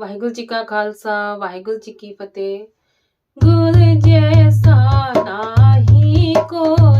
ਵਾਹਿਗੁਰੂ ਜੀ ਕਾ ਖਾਲਸਾ ਵਾਹਿਗੁਰੂ ਜੀ ਕੀ ਫਤਿਹ। ਗੁਰ ਜੈਸਾ ਨਾਹੀ ਕੋਈ